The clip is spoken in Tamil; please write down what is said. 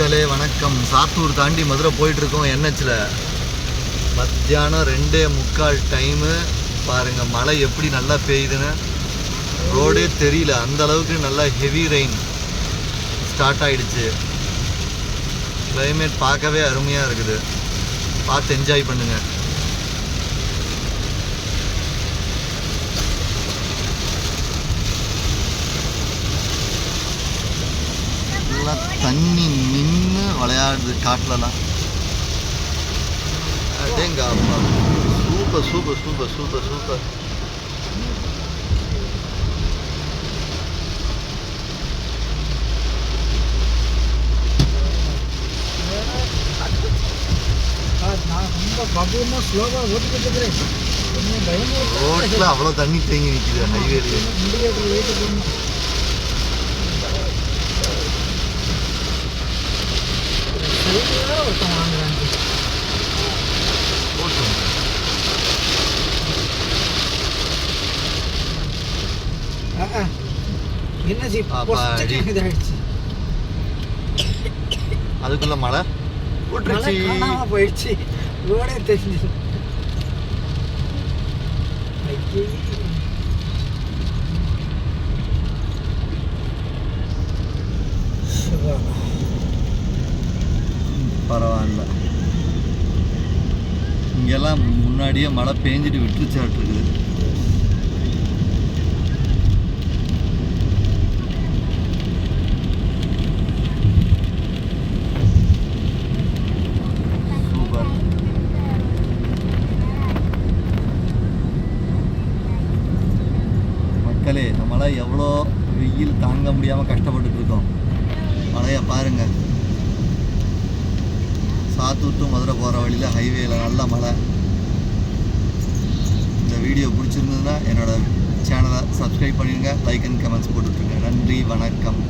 மக்களே வணக்கம். சாத்தூர் தாண்டி மதுரை போயிட்டு இருக்கோம் என்ஹெச்சில் மத்தியானம் ரெண்டே முக்கால் டைமு பாருங்க மழை எப்படி நல்லா பெய்யுதுன்னு. ரோடே தெரியல. அந்த அளவுக்கு நல்லா ஹெவி ரெயின் ஸ்டார்ட் ஆயிடுச்சு. கிளைமேட் பார்க்கவே அருமையாக இருக்குது. பார்த்து என்ஜாய் பண்ணுங்க. தண்ணி நின்று விளையாடுது காட்டிலலாம். அடேங்க அப்பா. Super super super super. Super ரோட்டில் அவ்வளோ தண்ணி தேங்கி நிற்கிது ஹைவேலேயே என்ன ஜி அப்பாடி. இதாகிடுச்சு அதுக்குள்ள மழை விட்டுருச்சு போயிடுச்சு ரோடே. சிவா. பரவாயில்ல இங்கெல்லாம் முன்னாடியே மழை பேஞ்சிட்டு விட்டுருச்சாட்டு இருக்குது மக்களே நம்மளாம் எவ்வளோ வெயில் தாங்க முடியாமல் கஷ்டப்பட்டுட்டு இருக்கோம் மழையை பாருங்க. சாத்தூர் டு மதுரை போகிற வழியில் ஹைவேயில் நல்ல மழை. இந்த வீடியோ பிடிச்சிருந்ததுன்னா என்னோட சேனலை சப்ஸ்கிரைப் பண்ணிடுங்க லைக் அண்ட் கமெண்ட்ஸ் போட்டுட்ருங்க. நன்றி வணக்கம்.